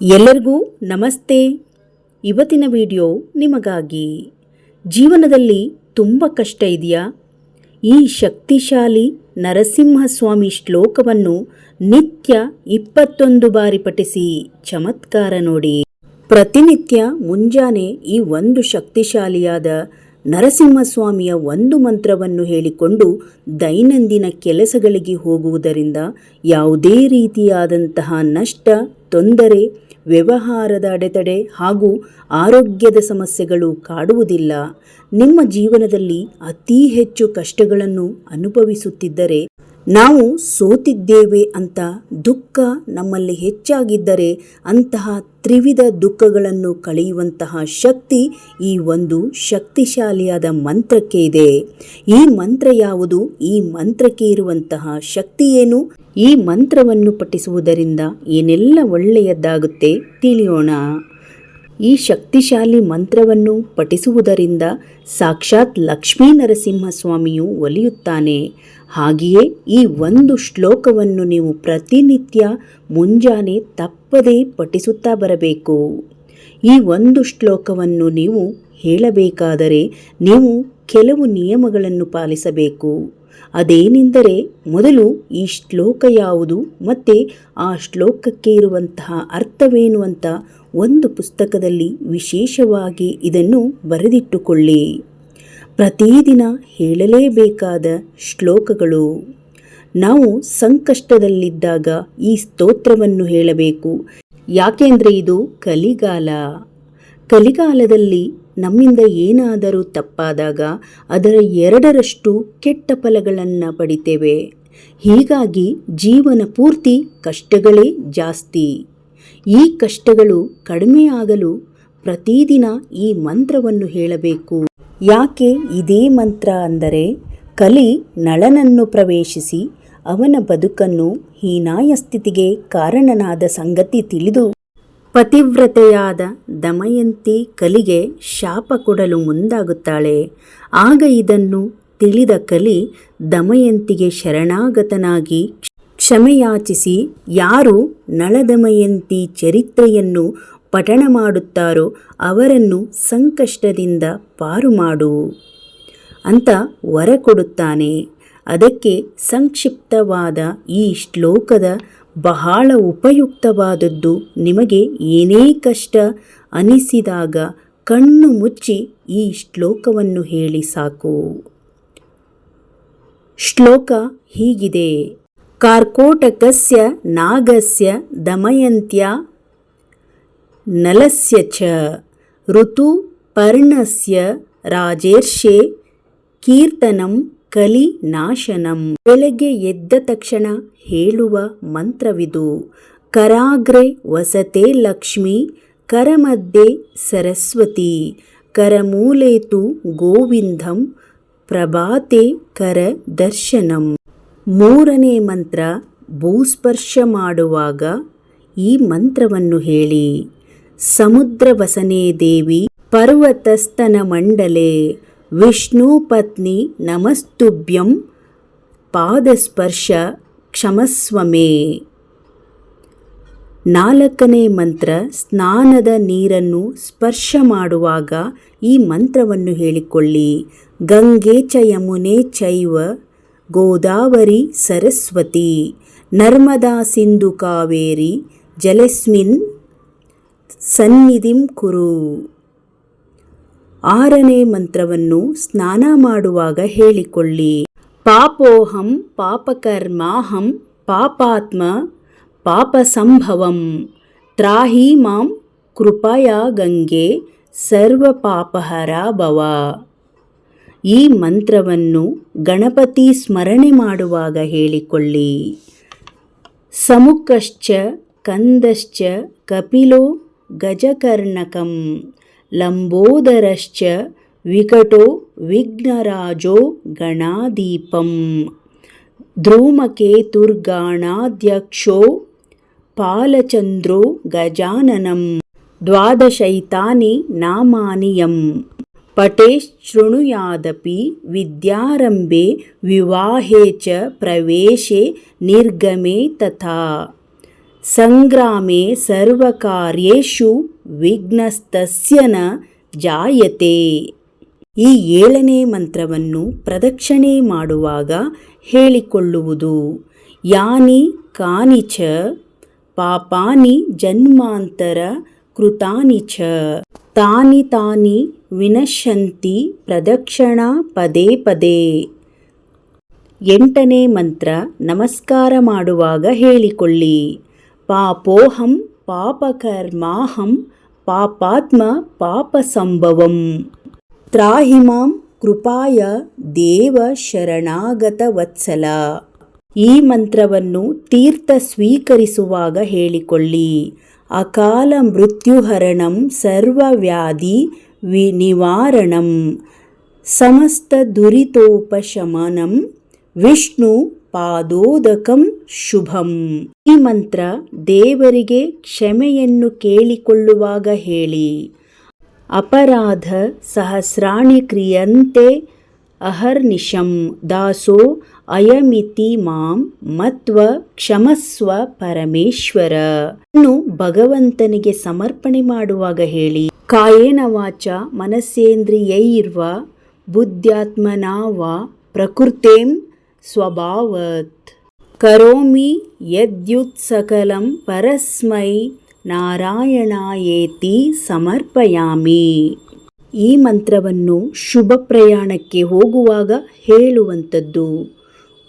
ಎಲ್ಲರಿಗೂ ನಮಸ್ತೆ. ಇವತ್ತಿನ ವಿಡಿಯೋ ನಿಮಗಾಗಿ. ಜೀವನದಲ್ಲಿ ತುಂಬ ಕಷ್ಟ ಇದೆಯಾ? ಈ ಶಕ್ತಿಶಾಲಿ ನರಸಿಂಹಸ್ವಾಮಿ ಶ್ಲೋಕವನ್ನು ನಿತ್ಯ ಇಪ್ಪತ್ತೊಂದು ಬಾರಿ ಪಠಿಸಿ ಚಮತ್ಕಾರ ನೋಡಿ. ಪ್ರತಿನಿತ್ಯ ಮುಂಜಾನೆ ಈ ಒಂದು ಶಕ್ತಿಶಾಲಿಯಾದ ನರಸಿಂಹಸ್ವಾಮಿಯ ಒಂದು ಮಂತ್ರವನ್ನು ಹೇಳಿಕೊಂಡು ದೈನಂದಿನ ಕೆಲಸಗಳಿಗೆ ಹೋಗುವುದರಿಂದ ಯಾವುದೇ ರೀತಿಯಾದಂತಹ ನಷ್ಟ, ತೊಂದರೆ, ವ್ಯವಹಾರದ ಅಡೆತಡೆ ಹಾಗೂ ಆರೋಗ್ಯದ ಸಮಸ್ಯೆಗಳು ಕಾಡುವುದಿಲ್ಲ. ನಿಮ್ಮ ಜೀವನದಲ್ಲಿ ಅತೀ ಹೆಚ್ಚು ಕಷ್ಟಗಳನ್ನು ಅನುಭವಿಸುತ್ತಿದ್ದರೆ ನಾವು ಸೋತಿದ್ದೇವೆ ಅಂತ ದುಃಖ ನಮ್ಮಲ್ಲಿ ಹೆಚ್ಚಾಗಿದ್ದರೆ ಅಂತಹ ತ್ರಿವಿಧ ದುಃಖಗಳನ್ನು ಕಳೆಯುವಂತಹ ಶಕ್ತಿ ಈ ಒಂದು ಶಕ್ತಿಶಾಲಿಯಾದ ಮಂತ್ರಕ್ಕೆ ಇದೆ. ಈ ಮಂತ್ರ ಯಾವುದು? ಈ ಮಂತ್ರಕ್ಕೆ ಇರುವಂತಹ ಶಕ್ತಿ ಏನು? ಈ ಮಂತ್ರವನ್ನು ಪಠಿಸುವುದರಿಂದ ಏನೆಲ್ಲ ಒಳ್ಳೆಯದಾಗುತ್ತೆ ತಿಳಿಯೋಣ. ಈ ಶಕ್ತಿಶಾಲಿ ಮಂತ್ರವನ್ನು ಪಠಿಸುವುದರಿಂದ ಸಾಕ್ಷಾತ್ ಲಕ್ಷ್ಮೀ ನರಸಿಂಹಸ್ವಾಮಿಯು ಒಲಿಯುತ್ತಾನೆ. ಹಾಗೆಯೇ ಈ ಒಂದು ಶ್ಲೋಕವನ್ನು ನೀವು ಪ್ರತಿನಿತ್ಯ ಮುಂಜಾನೆ ತಪ್ಪದೇ ಪಠಿಸುತ್ತಾ ಬರಬೇಕು. ಈ ಒಂದು ಶ್ಲೋಕವನ್ನು ನೀವು ಹೇಳಬೇಕಾದರೆ ನೀವು ಕೆಲವು ನಿಯಮಗಳನ್ನು ಪಾಲಿಸಬೇಕು. ಅದೇನೆಂದರೆ ಮೊದಲು ಈ ಶ್ಲೋಕ ಯಾವುದು ಮತ್ತು ಆ ಶ್ಲೋಕಕ್ಕೆ ಇರುವಂತಹ ಅರ್ಥವೇನು ಅಂತ ಒಂದು ಪುಸ್ತಕದಲ್ಲಿ ವಿಶೇಷವಾಗಿ ಇದನ್ನು ಬರೆದಿಟ್ಟುಕೊಳ್ಳಿ. ಪ್ರತಿದಿನ ಹೇಳಲೇಬೇಕಾದ ಶ್ಲೋಕಗಳು. ನಾವು ಸಂಕಷ್ಟದಲ್ಲಿದ್ದಾಗ ಈ ಸ್ತೋತ್ರವನ್ನು ಹೇಳಬೇಕು. ಯಾಕೆಂದರೆ ಇದು ಕಲಿಗಾಲ. ಕಲಿಗಾಲದಲ್ಲಿ ನಮ್ಮಿಂದ ಏನಾದರೂ ತಪ್ಪಾದಾಗ ಅದರ ಎರಡರಷ್ಟು ಕೆಟ್ಟ ಫಲಗಳನ್ನು ಪಡಿತೇವೆ. ಹೀಗಾಗಿ ಜೀವನ ಪೂರ್ತಿ ಕಷ್ಟಗಳೇ ಜಾಸ್ತಿ. ಈ ಕಷ್ಟಗಳು ಕಡಿಮೆಯಾಗಲು ಪ್ರತಿದಿನ ಈ ಮಂತ್ರವನ್ನು ಹೇಳಬೇಕು. ಯಾಕೆ ಇದೇ ಮಂತ್ರ ಅಂದರೆ, ಕಲಿ ನಳನನ್ನು ಪ್ರವೇಶಿಸಿ ಅವನ ಬದುಕನ್ನು ಹೀನಾಯ ಸ್ಥಿತಿಗೆ ಕಾರಣನಾದ ಸಂಗತಿ ತಿಳಿದು ಪತಿವ್ರತೆಯಾದ ದಮಯಂತಿ ಕಲಿಗೆ ಶಾಪ ಕೊಡಲು ಮುಂದಾಗುತ್ತಾಳೆ. ಆಗ ಇದನ್ನು ತಿಳಿದ ಕಲಿ ದಮಯಂತಿಗೆ ಶರಣಾಗತನಾಗಿ ಕ್ಷಮೆಯಾಚಿಸಿ ಯಾರು ನಳದಮಯಂತಿ ಚರಿತ್ರೆಯನ್ನು ಪಠಣ ಮಾಡುತ್ತಾರೋ ಅವರನ್ನು ಸಂಕಷ್ಟದಿಂದ ಪಾರು ಮಾಡು ಅಂತ ವರ ಕೊಡುತ್ತಾನೆ ಅದಕ್ಕೆ ಸಂಕ್ಷಿಪ್ತವಾದ ಈ ಶ್ಲೋಕದ ಬಹಳ ಉಪಯುಕ್ತವಾದದ್ದು ನಿಮಗೆ ಏನೇ ಕಷ್ಟ ಅನಿಸಿದಾಗ ಕಣ್ಣು ಮುಚ್ಚಿ ಈ ಶ್ಲೋಕವನ್ನು ಹೇಳಿ ಸಾಕು. ಶ್ಲೋಕ ಹೀಗಿದೆ. ಕಾರ್ಕೋಟಕಸ್ಯ ನಾಗಸ್ಯ ದಮಯಂತ್ಯ ನಲಸ್ಯ ಚ ಋತು ಪರ್ಣಸ್ಯ ರಾಜೇರ್ಷೆ ಕೀರ್ತನಂ ಕಲಿ ನಾಶನಂ ಬೆಳಗ್ಗೆ ಎದ್ದ ತಕ್ಷಣ ಹೇಳುವ ಮಂತ್ರವಿದು. ಕರಾಗ್ರೆ ವಸತೆ ಲಕ್ಷ್ಮಿ ಕರಮಧ್ಯೆ ಸರಸ್ವತಿ. ಕರಮೂಲೇತು ಗೋವಿಂದಂ, ಪ್ರಭಾತೆ ಕರ ದರ್ಶನಂ ಮೂರನೇ ಮಂತ್ರ ಭೂಸ್ಪರ್ಶ ಮಾಡುವಾಗ ಈ ಮಂತ್ರವನ್ನು ಹೇಳಿ. ಸಮುದ್ರ ವಸನೆ ದೇವಿ ಪರ್ವತಸ್ತನ ಮಂಡಲೆ, ವಿಷ್ಣು ಪತ್ನಿ ನಮಸ್ತುಭ್ಯಂ ಪಾದಸ್ಪರ್ಶ ಕ್ಷಮಸ್ವಮೇ. ನಾಲ್ಕನೇ ಮಂತ್ರ ಸ್ನಾನದ ನೀರನ್ನು ಸ್ಪರ್ಶ ಮಾಡುವಾಗ ಈ ಮಂತ್ರವನ್ನು ಹೇಳಿಕೊಳ್ಳಿ. ಗಂಗೆ ಚ ಯಮುನೆ ಚೈವ ಗೋದಾವರಿ ಸರಸ್ವತಿ. ನರ್ಮದಾ ಸಿಂಧು ಕಾವೇರಿ ಜಲಸ್ಮಿನ್ ಸನ್ನಿಧಿಂ ಕುರು. ಆರನೇ ಮಂತ್ರವನ್ನು ಸ್ನಾನ ಮಾಡುವಾಗ ಹೇಳಿಕೊಳ್ಳಿ. ಪಾಪೋಹಂ ಪಾಪಕರ್ಮಾಹಂ ಪಾಪಾತ್ಮ ಪಾಪಸಂಭವಂ ತ್ರಾಹಿ ಮಾಂ ಕೃಪಯಾ ಗಂಗೆ ಸರ್ವ ಪಾಪಹರ ಭವ. ಈ ಮಂತ್ರವನ್ನು ಗಣಪತಿ ಸ್ಮರಣೆ ಮಾಡುವಾಗ ಹೇಳಿಕೊಳ್ಳಿ. ಸಮುಖಶ್ಚ ಕಂದಶ್ಚ ಕಪಿಲೋ ಗಜಕರ್ಣಕಂ, ಲಂಬೋದರಶ್ಚ ವಿಕಟೋ ವಿಘ್ನರಾಜೋ ಗಣಾದೀಪಂ ಧ್ರೂಮಕೇತುರ್ಗಾಣಾಧ್ಯಕ್ಷೋ ಪಾಲಚಂದ್ರೋ ಗಜಾನನಂ, ದ್ವಾದಶೈತಾನಿ ನಾಮಾನಿ ಪಟೇಶೃಣುಯಾದಪಿ ವಿದ್ಯಾರಂಭೆ ವಿವಾಹೇ ಚ ಪ್ರವೇಶೆ ನಿರ್ಗಮೆ ತಥಾ. ಸಂಗ್ರಾಮೆ ಸರ್ವಕಾರ್ಯೇಷು ವಿಘ್ನಸ್ತಸ್ಯ ನ ಜಾಯತೆ. ಈ ಏಳನೇ ಮಂತ್ರವನ್ನು ಪ್ರದಕ್ಷಿಣೆ ಮಾಡುವಾಗ ಹೇಳಿಕೊಳ್ಳುವುದು. ಯಾನಿ ಕಾನಿ ಚ, ಪಾಪಾನಿ ಜನ್ಮಾಂತರ ಕೃತಾನಿ ಚ. ತಾನಿ ತಾನಿ ವಿನಶ್ಯಂತಿ ಪ್ರದಕ್ಷಿಣ ಪದೇ ಪದೇ. ಎಂಟನೇ ಮಂತ್ರ ನಮಸ್ಕಾರ ಮಾಡುವಾಗ ಹೇಳಿಕೊಳ್ಳಿ. ಪಾಪೋಹಂ ಪಾಪಕರ್ಮಾಹಂ ಪಾಪಾತ್ಮ ಪಾಪಸಂಭವಂ. ತ್ರಾಹಿಮಾಂ ಕೃಪಾಯ ದೇವ ಶರಣಾಗತ ವತ್ಸಲ. ಈ ಮಂತ್ರವನ್ನು ತೀರ್ಥ ಸ್ವೀಕರಿಸುವಾಗ ಹೇಳಿಕೊಳ್ಳಿ. ಅಕಾಲ ಮೃತ್ಯುಹರಣಂ ಸರ್ವವ್ಯಾಧಿ ವಿ ನಿವಾರಣಂ ಸಮಸ್ತ ದುರಿತೋಪಶಮನಂ ವಿಷ್ಣು ಪಾದೋದಕಂ ಶುಭಂ. ಈ ಮಂತ್ರ ದೇವರಿಗೆ ಕ್ಷಮೆಯನ್ನು ಕೇಳಿಕೊಳ್ಳುವಾಗ ಹೇಳಿ. ಅಪರಾಧ ಸಹಸ್ರಾಣಿ ಕ್ರಿಯಂತೆ ಅಹರ್ನಿಶಂ ದಾಸೋ ಅಯಮಿತಿ ಮಾಂ ಮತ್ವ ಕ್ಷಮಸ್ವ ಪರಮೇಶ್ವರ. ಅನ್ನು ಭಗವಂತನಿಗೆ ಸಮರ್ಪಣೆ ಮಾಡುವಾಗ ಹೇಳಿ, ಕಾಯೇನ ವಾಚ ಮನಸ್ಸೇಂದ್ರಿಯೈರ್ವ ಬುದ್ಧ್ಯಾತ್ಮನಾವ ಪ್ರಕೃತೇಂ ಸ್ವಭಾವತ್. ಕರೋಮಿ ಯದ್ಯುತ್ಸಕಲಂ ಪರಸ್ಮೈ ನಾರಾಯಣಾಯೇತಿ ಸಮರ್ಪಯಾಮಿ. ಈ ಮಂತ್ರವನ್ನು ಶುಭ ಪ್ರಯಾಣಕ್ಕೆ ಹೋಗುವಾಗ ಹೇಳುವಂಥದ್ದು.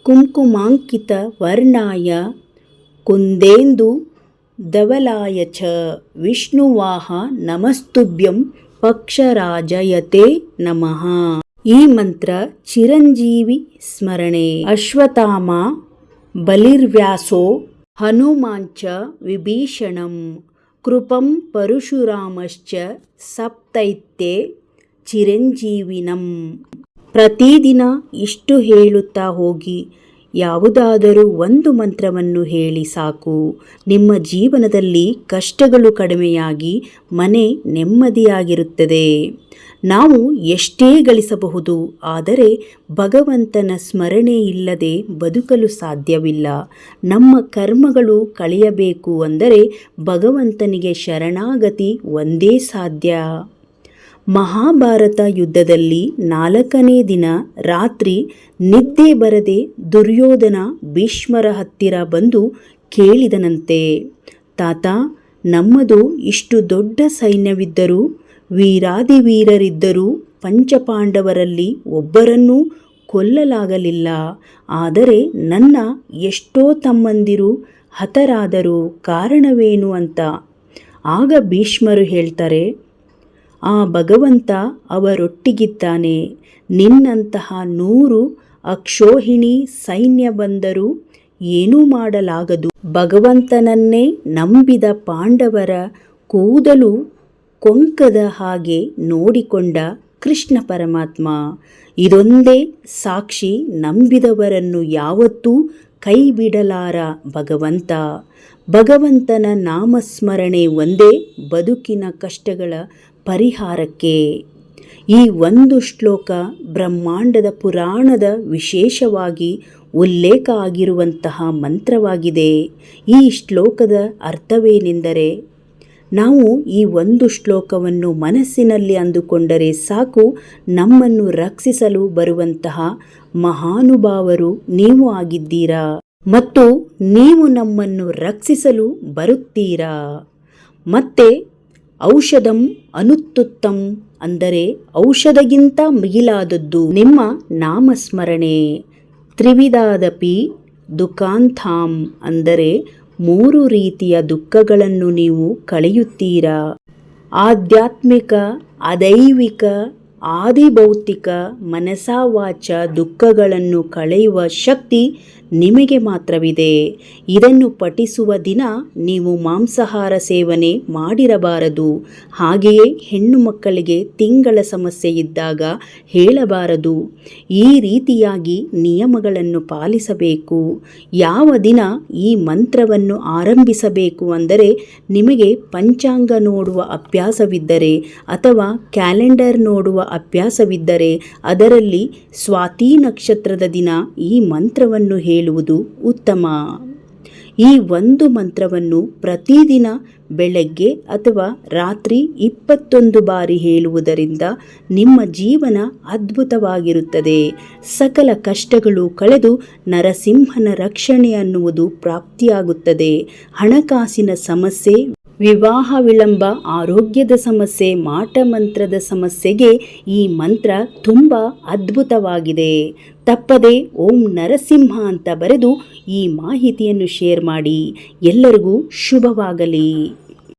ಕುಂಕುಮಾಂಕಿತ ವರ್ಣಾಯ ಕುಂದೇಂದು ಧವಲಾಯ ಚ ವಿಷ್ಣುವಾಹ ನಮಸ್ತುಭ್ಯಂ ಪಕ್ಷರಾಜಯತೆ ನಮಃ ಈ ಮಂತ್ರ ಚಿರಂಜೀವಿ ಸ್ಮರಣೆ ಅಶ್ವತ್ಥಾಮ ಬಲಿರ್ವ್ಯಾಸೋ ಹನುಮಾಂಚ ವಿಭೀಷಣಂ ಕೃಪಂ ಪರಶುರಾಮಶ್ಚ ಸಪ್ತೈತ್ಯೆ ಚಿರಂಜೀವಿನಂ ಪ್ರತಿದಿನ ಇಷ್ಟು ಹೇಳುತ್ತಾ ಹೋಗಿ, ಯಾವುದಾದರೂ ಒಂದು ಮಂತ್ರವನ್ನು ಹೇಳಿ ಸಾಕು. ನಿಮ್ಮ ಜೀವನದಲ್ಲಿ ಕಷ್ಟಗಳು ಕಡಿಮೆಯಾಗಿ ಮನೆ ನೆಮ್ಮದಿಯಾಗಿರುತ್ತದೆ. ನಾವು ಎಷ್ಟೇ ಗಳಿಸಬಹುದು, ಆದರೆ ಭಗವಂತನ ಸ್ಮರಣೆ ಇಲ್ಲದೆ ಬದುಕಲು ಸಾಧ್ಯವಿಲ್ಲ. ನಮ್ಮ ಕರ್ಮಗಳು ಕಳೆಯಬೇಕು ಅಂದರೆ ಭಗವಂತನಿಗೆ ಶರಣಾಗತಿ ಒಂದೇ ಸಾಧ್ಯ. ಮಹಾಭಾರತ ಯುದ್ಧದಲ್ಲಿ ನಾಲ್ಕನೇ ದಿನ ರಾತ್ರಿ ನಿದ್ದೆ ಬರದೆ ದುರ್ಯೋಧನ ಭೀಷ್ಮರ ಹತ್ತಿರ ಬಂದು ಕೇಳಿದನಂತೆ. ತಾತ, ನಮ್ಮದು ಇಷ್ಟು ದೊಡ್ಡ ಸೈನ್ಯವಿದ್ದರೂ, ವೀರಾದಿವೀರರಿದ್ದರೂ ಪಂಚಪಾಂಡವರಲ್ಲಿ ಒಬ್ಬರನ್ನೂ ಕೊಲ್ಲಲಾಗಲಿಲ್ಲ. ಆದರೆ ನನ್ನ ಎಷ್ಟೋ ತಮ್ಮಂದಿರು ಹತರಾದರೂ ಕಾರಣವೇನು ಅಂತ. ಆಗ ಭೀಷ್ಮರು ಹೇಳ್ತಾರೆ ಆ ಭಗವಂತ ಅವರೊಟ್ಟಿಗಿದ್ದಾನೆ. ನಿನ್ನಂತಹ ನೂರು ಅಕ್ಷೋಹಿಣಿ ಸೈನ್ಯ ಬಂದರೂ ಏನೂ ಮಾಡಲಾಗದು. ಭಗವಂತನನ್ನೇ ನಂಬಿದ ಪಾಂಡವರ ಕೂದಲು ಕೊಂಕದ ಹಾಗೆ ನೋಡಿಕೊಂಡ ಕೃಷ್ಣ ಪರಮಾತ್ಮ. ಇದೊಂದೇ ಸಾಕ್ಷಿ ನಂಬಿದವರನ್ನು ಯಾವತ್ತೂ ಕೈ ಬಿಡಲಾರ ಭಗವಂತ. ಭಗವಂತನ ನಾಮಸ್ಮರಣೆ ಒಂದೇ ಬದುಕಿನ ಕಷ್ಟಗಳ ಪರಿಹಾರಕ್ಕೆ. ಈ ಒಂದು ಶ್ಲೋಕ ಬ್ರಹ್ಮಾಂಡದ ಪುರಾಣದ ವಿಶೇಷವಾಗಿ ಉಲ್ಲೇಖ ಆಗಿರುವಂತಹ ಮಂತ್ರವಾಗಿದೆ. ಈ ಶ್ಲೋಕದ ಅರ್ಥವೇನೆಂದರೆ, ನಾವು ಈ ಒಂದು ಶ್ಲೋಕವನ್ನು ಮನಸ್ಸಿನಲ್ಲಿ ಅಂದುಕೊಂಡರೆ ಸಾಕು ನಮ್ಮನ್ನು ರಕ್ಷಿಸಲು ಬರುವಂತಹ ಮಹಾನುಭಾವರು ನೀವು ಆಗಿದ್ದೀರಾ? ಮತ್ತು ನೀವು ನಮ್ಮನ್ನು ರಕ್ಷಿಸಲು ಬರುತ್ತೀರಾ? ಮತ್ತೆ ಔಷಧಂ ಅನುತ್ತುತ್ತಂ ಅಂದರೆ ಔಷಧಗಿಂತ ಮಿಗಿಲಾದದ್ದು. ನಿಮ್ಮ ನಾಮಸ್ಮರಣೆ. ತ್ರಿವಿಧಾದಪಿ ದುಃಖಾಂಥಾಂ ಅಂದರೆ ಮೂರು ರೀತಿಯ ದುಃಖಗಳನ್ನು ನೀವು ಕಳೆಯುತ್ತೀರಾ. ಆಧ್ಯಾತ್ಮಿಕ, ಅದೈವಿಕ, ಆದಿಭೌತಿಕ ಮನಸಾವಾಚ ದುಃಖಗಳನ್ನು ಕಳೆಯುವ ಶಕ್ತಿ ನಿಮಗೆ ಮಾತ್ರವಿದೆ. ಇದನ್ನು ಪಠಿಸುವ ದಿನ ನೀವು ಮಾಂಸಾಹಾರ ಸೇವನೆ ಮಾಡಿರಬಾರದು. ಹಾಗೆಯೇ ಹೆಣ್ಣು ಮಕ್ಕಳಿಗೆ ತಿಂಗಳ ಸಮಸ್ಯೆ ಇದ್ದಾಗ ಹೇಳಬಾರದು. ಈ ರೀತಿಯಾಗಿ ನಿಯಮಗಳನ್ನು ಪಾಲಿಸಬೇಕು. ಯಾವ ದಿನ ಈ ಮಂತ್ರವನ್ನು ಆರಂಭಿಸಬೇಕು ಅಂದರೆ ನಿಮಗೆ ಪಂಚಾಂಗ ನೋಡುವ ಅಭ್ಯಾಸವಿದ್ದರೆ ಅಥವಾ ಕ್ಯಾಲೆಂಡರ್ ನೋಡುವ ಅಭ್ಯಾಸವಿದ್ದರೆ ಅದರಲ್ಲಿ ಸ್ವಾತಿ ನಕ್ಷತ್ರದ ದಿನ ಈ ಮಂತ್ರವನ್ನು ಹೇಳುವುದು ಉತ್ತಮ. ಈ ಒಂದು ಮಂತ್ರವನ್ನು ಪ್ರತಿದಿನ ಬೆಳಗ್ಗೆ ಅಥವಾ ರಾತ್ರಿ ಇಪ್ಪತ್ತೊಂದು ಬಾರಿ ಹೇಳುವುದರಿಂದ ನಿಮ್ಮ ಜೀವನ ಅದ್ಭುತವಾಗಿರುತ್ತದೆ. ಸಕಲ ಕಷ್ಟಗಳು ಕಳೆದು ನರಸಿಂಹನ ರಕ್ಷಣೆ ಅನ್ನುವುದು ಪ್ರಾಪ್ತಿಯಾಗುತ್ತದೆ. ಹಣಕಾಸಿನ ಸಮಸ್ಯೆ ವಿವಾಹ ವಿಳಂಬ ಆರೋಗ್ಯದ ಸಮಸ್ಯೆ, ಮಾಟ ಮಂತ್ರದ ಸಮಸ್ಯೆಗೆ ಈ ಮಂತ್ರ ತುಂಬ ಅದ್ಭುತವಾಗಿದೆ. ತಪ್ಪದೆ ಓಂ ನರಸಿಂಹ ಅಂತ ಬರೆದು ಈ ಮಾಹಿತಿಯನ್ನು ಶೇರ್ ಮಾಡಿ. ಎಲ್ಲರಿಗೂ ಶುಭವಾಗಲಿ.